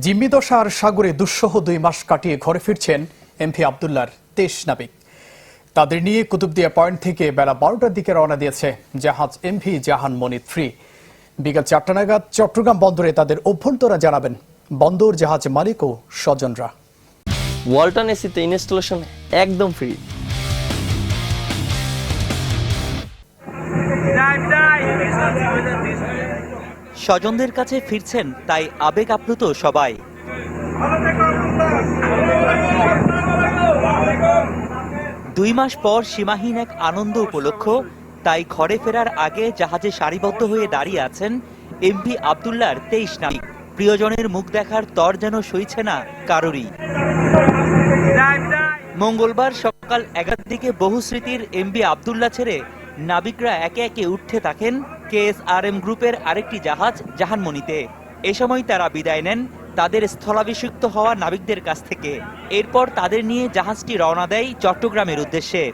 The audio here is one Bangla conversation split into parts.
জিম্মি দশার সাগরে দুঃসহ দুই মাস কাটিয়ে ঘরে ফিরছেন এমপি আবদুল্লার তেইশ নাবিক। তাদের নিয়ে কুতুবদিয়া পয়েন্ট থেকে বেলা বারোটার দিকে রওনা দিয়েছে জাহাজ এমভি জাহান মনি থ্রি। বিকেল চারটা নাগাদ চট্টগ্রাম বন্দরে তাদের অভ্যন্তরা জানাবেন বন্দর জাহাজ মালিক ও স্বজনরা। ওয়ালটন এসিতে ইনস্টলেশন একদম ফ্রি। স্বজনদের কাছে ফিরছেন, তাই আবেগ আপ্লুত সবাই। দুই মাস পর সীমাহীন এক আনন্দ উপলক্ষ, তাই ঘরে ফেরার আগে জাহাজে সারিবদ্ধ হয়ে দাঁড়িয়ে আছেন এমপি আবদুল্লার তেইশ নাবিক। প্রিয়জনের মুখ দেখার তর যেন সইছে না কারোরই। মঙ্গলবার সকাল এগারোটার দিকে বহু স্মৃতির এমবি আবদুল্লাহ ছেড়ে নাবিকরা একে একে উঠতে থাকেন কেএসআরএম গ্রুপের আরেকটি জাহাজ, জাহানমণিতে। এ সময় তারা বিদায় নেন তাদের স্থলাভিষিক্ত হওয়া নাবিকদের কাছ থেকে। এরপর তাদের নিয়ে জাহাজটি রওনা দেয় চট্টগ্রামের উদ্দেশ্যে।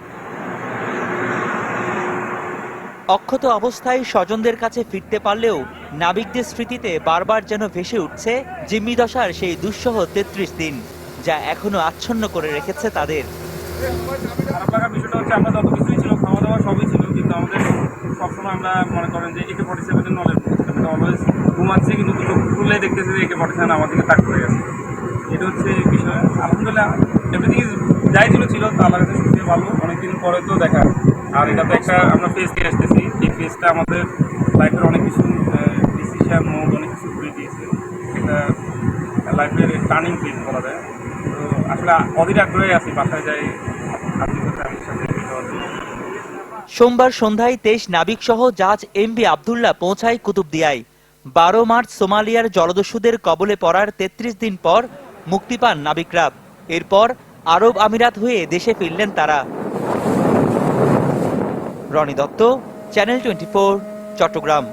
অক্ষত অবস্থায় স্বজনদের কাছে ফিরতে পারলেও নাবিকদের স্মৃতিতে বারবার যেন ভেসে উঠছে জিম্মি দশার সেই দুঃসহ তেত্রিশ দিন, যা এখনও আচ্ছন্ন করে রেখেছে তাদের। খারাপ যত কিছুই ছিল খাওয়া দাওয়া সবই ছিল কিন্তু আমাদের আমরা মনে করেন যে একে ফর্টি সেভেনের নলেজ আমরা অলওয়েজ ঘুমাচ্ছি কিন্তু দুটো খুললে দেখতেছি যে একে ফর্টি সেভেন আমার দিকে তাক করে গেছে। এটা হচ্ছে বিষয়। আলহামদুলিল্লাহ এভরিথিং যাই ছিল ছিল, তো আল্লাহ কাছে শুনতে ভালো। অনেকদিন পরে তো দেখা। আর এটা তো একটা আমরা ফেস দিয়ে আসতেছি। এই ফেসটা আমাদের লাইফের অনেক কিছু ডিসিশন মোড অনেক কিছু করে দিয়েছে। এটা লাইফের টার্নিং পয়েন্ট বলা যায়। তো আসলে অধীর আগ্রহে আছি, বাসায় যাই ফ্যামিলির সাথে। সোমবার সন্ধ্যায় তেইশ নাবিক সহ জাহাজ এমবি আবদুল্লাহ পৌঁছায় কুতুবদিয়ায়। বারো মার্চ সোমালিয়ার জলদস্যুদের কবলে পড়ার তেত্রিশ দিন পর মুক্তি পান নাবিকরা। এরপর আরব আমিরাত হয়ে দেশে ফিরলেন তারা। Rony Dutta, channel twenty Chattogram.